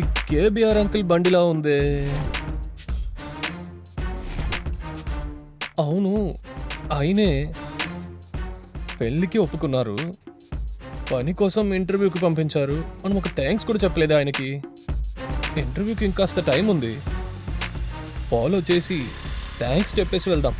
KBR uncle బండిలా ఉంది. అవును ఆయనే పెళ్ళికి ఒప్పుకున్నారు. పని కోసం ఇంటర్వ్యూకి పంపించారు. మనం ఒక థ్యాంక్స్ కూడా చెప్పలేదు ఆయనకి? ఇంటర్వ్యూకి ఇంకాస్త టైం ఉంది. ఫాలో చేసి థ్యాంక్స్ చెప్పేసి వెళ్దాం.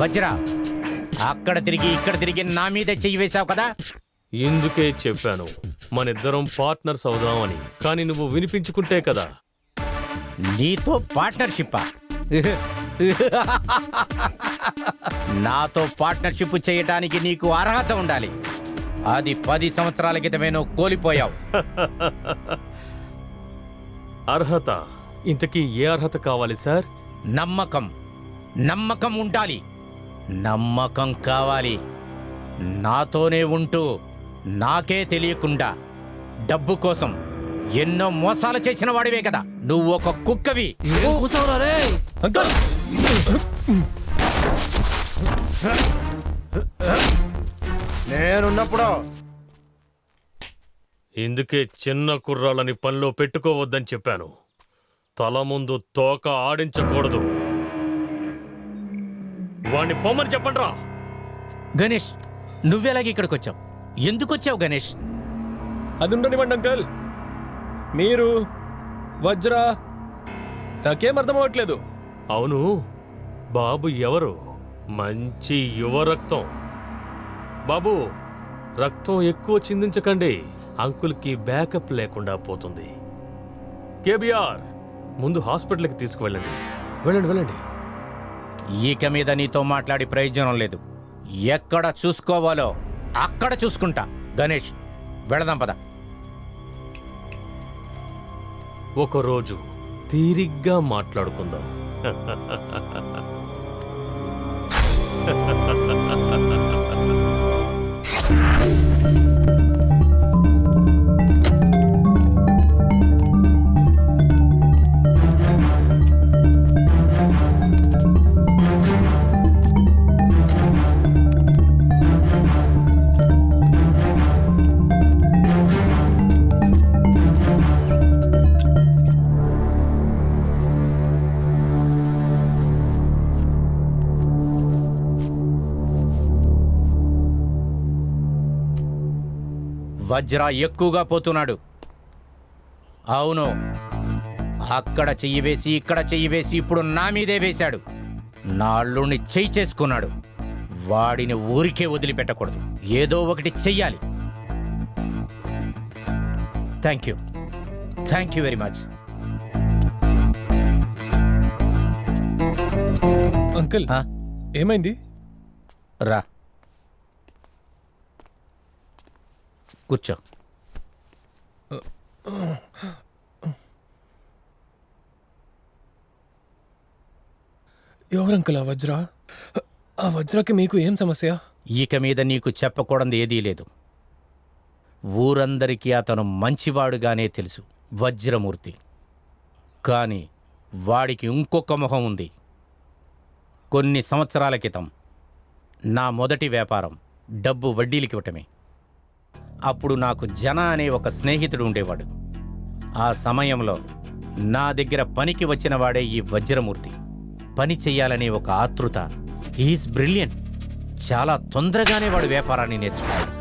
వజ్ర అక్కడ తిరిగి ఇక్కడ తిరిగి నా మీదే చెయ్యి వేశావు కదా? ఇందుకే చెప్పాను. మనిద్దరం పార్ట్నర్స్ అవుదామని. కానీ నువ్వు వినిపించుకుంటే కదా. నీతో పార్ట్నర్షిప్పా? నాతో పార్ట్నర్షిప్ చేయటానికి నీకు అర్హత ఉండాలి. అది పది సంవత్సరాల క్రితమే నువ్వు కోల్పోయావు. అర్హత. ఇంతకీ ఏ అర్హత కావాలి సార్? నమ్మకం. నమ్మకం ఉండాలి. నమ్మకం కావాలి. నాతోనే ఉంటూ నాకే తెలియకుండా డబ్బు కోసం ఎన్నో మోసాలు చేసిన వాడివే కదా. నువ్వు ఒక కుక్కవి. నేనున్నప్పుడు ఇందుకే చిన్న కుర్రాళ్ళని పనిలో పెట్టుకోవద్దని చెప్పాను. తల ముందు తోక ఆడించకూడదు. వాణ్ణి పొమ్మని చెప్పండి రా గణేష్ నువ్వెలాగ ఇక్కడికి వచ్చావు ఎందుకు వచ్చావు గణేష్? అది ఉండనివ్వండి అంకల్. మీరు వజ్ర నాకేం అర్థం అవ్వట్లేదు. అవును బాబు ఎవరు? మంచి యువ రక్తం. బాబు రక్తం ఎక్కువ చిందించకండి. అంకుల్కి బ్యాకప్ లేకుండా పోతుంది. కేబిఆర్ ముందు హాస్పిటల్కి తీసుకువెళ్ళండి. వెళ్ళండి వెళ్ళండి. ఇక మీద నీతో మాట్లాడి ప్రయోజనం లేదు. ఎక్కడ చూసుకోవాలో అక్కడ చూసుకుంటా. గణేష్ వెళదాం పద. ఒకరోజు తీరిగ్గా మాట్లాడుకుందాం. వజ్ర ఎక్కువగా పోతున్నాడు. అవును అక్కడ చెయ్యి వేసి ఇక్కడ చెయ్యి వేసి ఇప్పుడు నా మీదే వేశాడు. నా అల్లుణ్ణి చెయ్యి చేసుకున్నాడు. వాడిని ఊరికే వదిలిపెట్టకూడదు. ఏదో ఒకటి చెయ్యాలి. Thank you thank you very much uncle? ఏమైంది? రా. కూర్చో. ఎవరు అంకుల్ ఆ వజ్ర? ఆ వజ్రకి మీకు ఏం సమస్య? ఇక మీద నీకు చెప్పకూడదు ఏదీ లేదు. ఊరందరికీ అతను మంచివాడుగానే తెలుసు వజ్రమూర్తి. కానీ వాడికి ఇంకొక మొహం ఉంది. కొన్ని సంవత్సరాల క్రితం నా మొదటి వ్యాపారం డబ్బు వడ్డీలకి ఇవ్వటమే. అప్పుడు నాకు జన అనే ఒక స్నేహితుడు ఉండేవాడు. ఆ సమయంలో నా దగ్గర పనికి వచ్చిన వాడే ఈ వజ్రమూర్తి. పని చెయ్యాలనే ఒక ఆతృత. ఈజ్ బ్రిలియంట్ చాలా తొందరగానే వాడు వ్యాపారాన్ని నేర్చుకున్నాడు.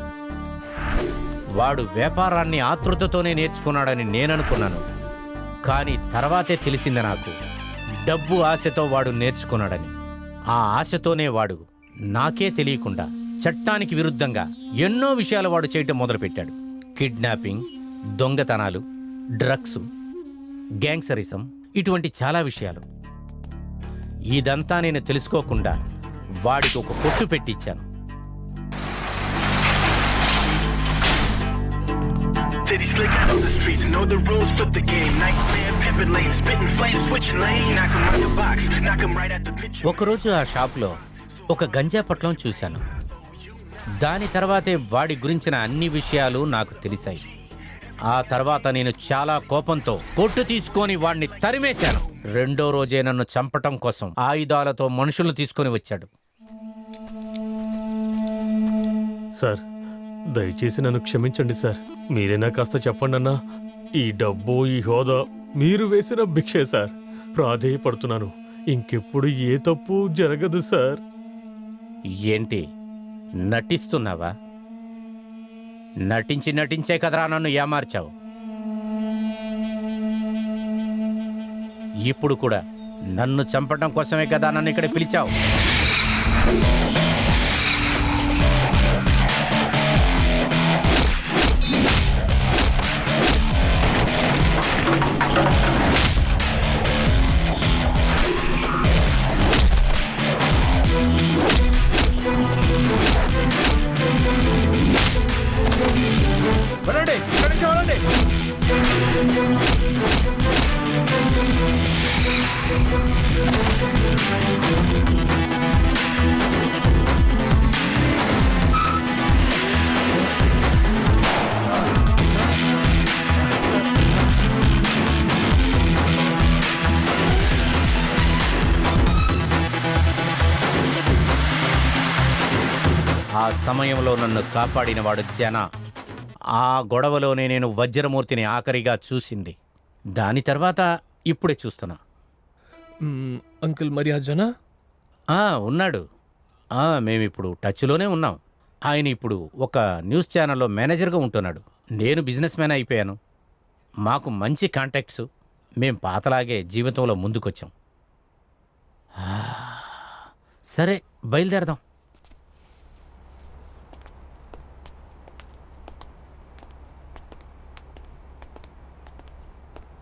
వాడు వ్యాపారాన్ని ఆతృతతోనే నేర్చుకున్నాడని నేననుకున్నాను. కానీ తర్వాతే తెలిసింది నాకు డబ్బు ఆశతో వాడు నేర్చుకున్నాడని. ఆ ఆశతోనే వాడు నాకే తెలియకుండా చట్టానికి విరుద్ధంగా ఎన్నో విషయాలు వాడు చేయటం మొదలుపెట్టాడు కిడ్నాపింగ్ దొంగతనాలు డ్రగ్స్ గ్యాంగ్సరిజం ఇటువంటి చాలా విషయాలు ఇదంతా నేను తెలుసుకోకుండా వాడికి ఒక కొట్టు పెట్టించాను Titty slick out on the streets, know the rules, flip the game. Nightmare, pimpin' lane, spitting flames, switching lane. Knock 'em out the box, knock 'em right at the picture. ఒకరోజు ఆ షాప్లో ఒక గంజా పొట్లం చూశాను దాని తర్వాతే వాడి గురించిన అన్ని విషయాలు నాకు తెలిసాయి. ఆ తర్వాత నేను చాలా కోపంతో కొట్టు తీసుకొని వాడిని తరిమేశాను. రెండో రోజే నన్ను చంపటం కోసం ఆయుధాలతో మనుషులను తీసుకొని వచ్చాడు. సార్ దయచేసి నన్ను క్షమించండి సార్. మీరైనా కాస్త చెప్పండి అన్నా. ఈ డబ్బు ఈ హోదా మీరు వేసిన భిక్షే సార్. ప్రాధేయపడుతున్నాను. ఇంకెప్పుడు ఏ తప్పు జరగదు సార్. ఏంటి? నటిస్తున్నావా? నటించి నటించే కదరా నన్ను ఏమార్చావు? ఇప్పుడు కూడా నన్ను చంపడం కోసమే కదా నన్ను ఇక్కడ పిలిచావు? ఆ సమయంలో నన్ను కాపాడినవాడు జన. ఆ గొడవలోనే నేను వజ్రమూర్తిని ఆఖరిగా చూసింది. దాని తర్వాత ఇప్పుడే చూస్తున్నా. అంకుల్ మరి ఆ జన? ఉన్నాడు. మేమిప్పుడు టచ్లోనే ఉన్నాం. ఆయన ఇప్పుడు ఒక న్యూస్ ఛానల్లో మేనేజర్గా ఉంటున్నాడు. నేను బిజినెస్ మ్యాన్ అయిపోయాను. మాకు మంచి కాంటాక్ట్స్. మేం పాతలాగే జీవితంలో ముందుకొచ్చాం. సరే బయలుదేరదాం.